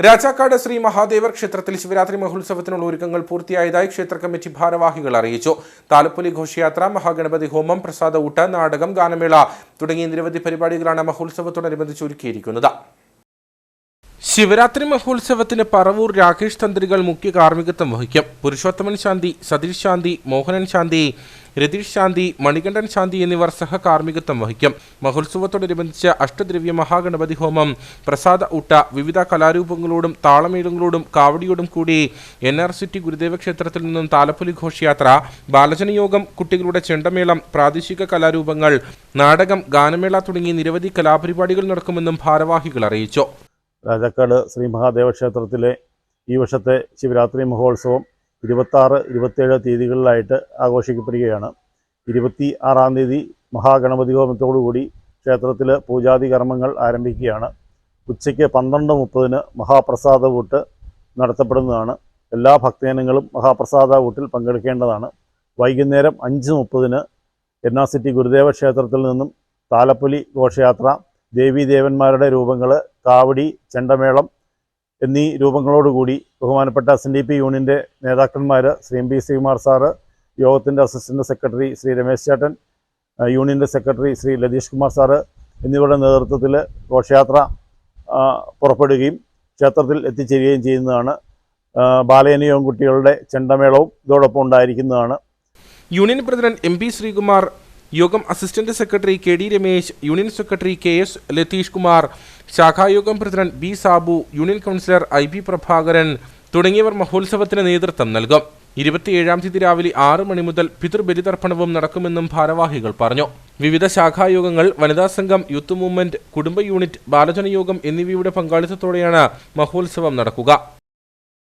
രാജാക്കാട് ശ്രീ മഹാദേവർ ക്ഷേത്രത്തിൽ ശിവരാത്രി മഹോത്സവത്തിനുള്ള ഒരുക്കങ്ങൾ പൂർത്തിയായതായി ക്ഷേത്ര കമ്മിറ്റി ഭാരവാഹികൾ അറിയിച്ചു. താലപ്പൊലി ഘോഷയാത്ര മഹാഗണപതി ഹോമം പ്രസാദ ഊട്ട് നാടകം ഗാനമേള തുടങ്ങിയ നിരവധി പരിപാടികളാണ് മഹോത്സവത്തോടനുബന്ധിച്ച് ഒരുക്കിയിരിക്കുന്നത്. ശിവരാത്രി മഹോത്സവത്തിന് പറവൂർ രാകേഷ് തന്ത്രികൾ മുഖ്യ കാർമ്മികത്വം വഹിക്കും. പുരുഷോത്തമൻ ശാന്തി സതീഷ് ശാന്തി മോഹനൻ ശാന്തി രതീഷ് ശാന്തി മണികണ്ഠൻ ശാന്തി എന്നിവർ സഹകാർമ്മികത്വം വഹിക്കും. മഹോത്സവത്തോടനുബന്ധിച്ച് അഷ്ടദ്രവ്യ മഹാഗണപതി ഹോമം പ്രസാദ ഊട്ട വിവിധ കലാരൂപങ്ങളോടും താളമേളങ്ങളോടും കാവടിയോടും കൂടി എൻ ആർ സിറ്റി ഗുരുദേവ ക്ഷേത്രത്തിൽ നിന്നും താലപ്പൊലി ഘോഷയാത്ര ബാലജനയോഗം കുട്ടികളുടെ ചെണ്ടമേളം പ്രാദേശിക കലാരൂപങ്ങൾ നാടകം ഗാനമേള തുടങ്ങി നിരവധി കലാപരിപാടികൾ നടക്കുമെന്നും ഭാരവാഹികൾ അറിയിച്ചു. രാജാക്കാട് ശ്രീ മഹാദേവ ക്ഷേത്രത്തിലെ ഈ വർഷത്തെ ശിവരാത്രി മഹോത്സവം ഇരുപത്താറ് ഇരുപത്തേഴ് തീയതികളിലായിട്ട് ആഘോഷിക്കപ്പെടുകയാണ്. ഇരുപത്തി ആറാം തീയതി മഹാഗണപതി ഹോമത്തോടുകൂടി ക്ഷേത്രത്തിൽ പൂജാതി കർമ്മങ്ങൾ ആരംഭിക്കുകയാണ്. ഉച്ചയ്ക്ക് പന്ത്രണ്ട് മുപ്പതിന് മഹാപ്രസാദ കൂട്ട് നടത്തപ്പെടുന്നതാണ്. എല്ലാ ഭക്തജനങ്ങളും മഹാപ്രസാദ കൂട്ടിൽ പങ്കെടുക്കേണ്ടതാണ്. വൈകുന്നേരം അഞ്ച് മുപ്പതിന് എൻ ആർ സിറ്റി ഗുരുദേവ ക്ഷേത്രത്തിൽ നിന്നും താലപ്പൊലി ഘോഷയാത്ര ദേവീദേവന്മാരുടെ രൂപങ്ങൾ കാവടി ചെണ്ടമേളം എന്നീ രൂപങ്ങളോടുകൂടി ബഹുമാനപ്പെട്ട എസ് എൻ ഡി പി യൂണിയന്റെ നേതാക്കന്മാർ Shri M P Sreekumar sir യോഗത്തിന്റെ അസിസ്റ്റന്റ് സെക്രട്ടറി ശ്രീ രമേശ് ചേട്ടൻ യൂണിയന്റെ സെക്രട്ടറി ശ്രീ ലതീഷ് കുമാർ സാറ് എന്നിവരുടെ നേതൃത്വത്തിൽ ഘോഷയാത്ര പുറപ്പെടുകയും ക്ഷേത്രത്തിൽ എത്തിച്ചേരുകയും ചെയ്യുന്നതാണ്. ബാലയനിയോഗം കുട്ടികളുടെ ചെണ്ടമേളവും ഇതോടൊപ്പം ഉണ്ടായിരിക്കുന്നതാണ്. Union president M P Sreekumar യോഗം assistant secretary K D Ramesh union secretary K S Latheesh Kumar ശാഖായോഗം president B Sabu union councillor I P Prabhakaran തുടങ്ങിയവർ മഹോത്സവത്തിന് നേതൃത്വം നൽകും. ഇരുപത്തിയേഴാം തീയതി രാവിലെ ആറ് മണി മുതൽ പിതൃബലിതർപ്പണവും നടക്കുമെന്നും ഭാരവാഹികൾ പറഞ്ഞു. വിവിധ ശാഖായോഗങ്ങൾ വനിതാ സംഘം യൂത്ത് മൂവ്മെന്റ് കുടുംബ യൂണിറ്റ് ബാലജന യോഗം എന്നിവയുടെ പങ്കാളിത്തത്തോടെയാണ് മഹോത്സവം നടക്കുക.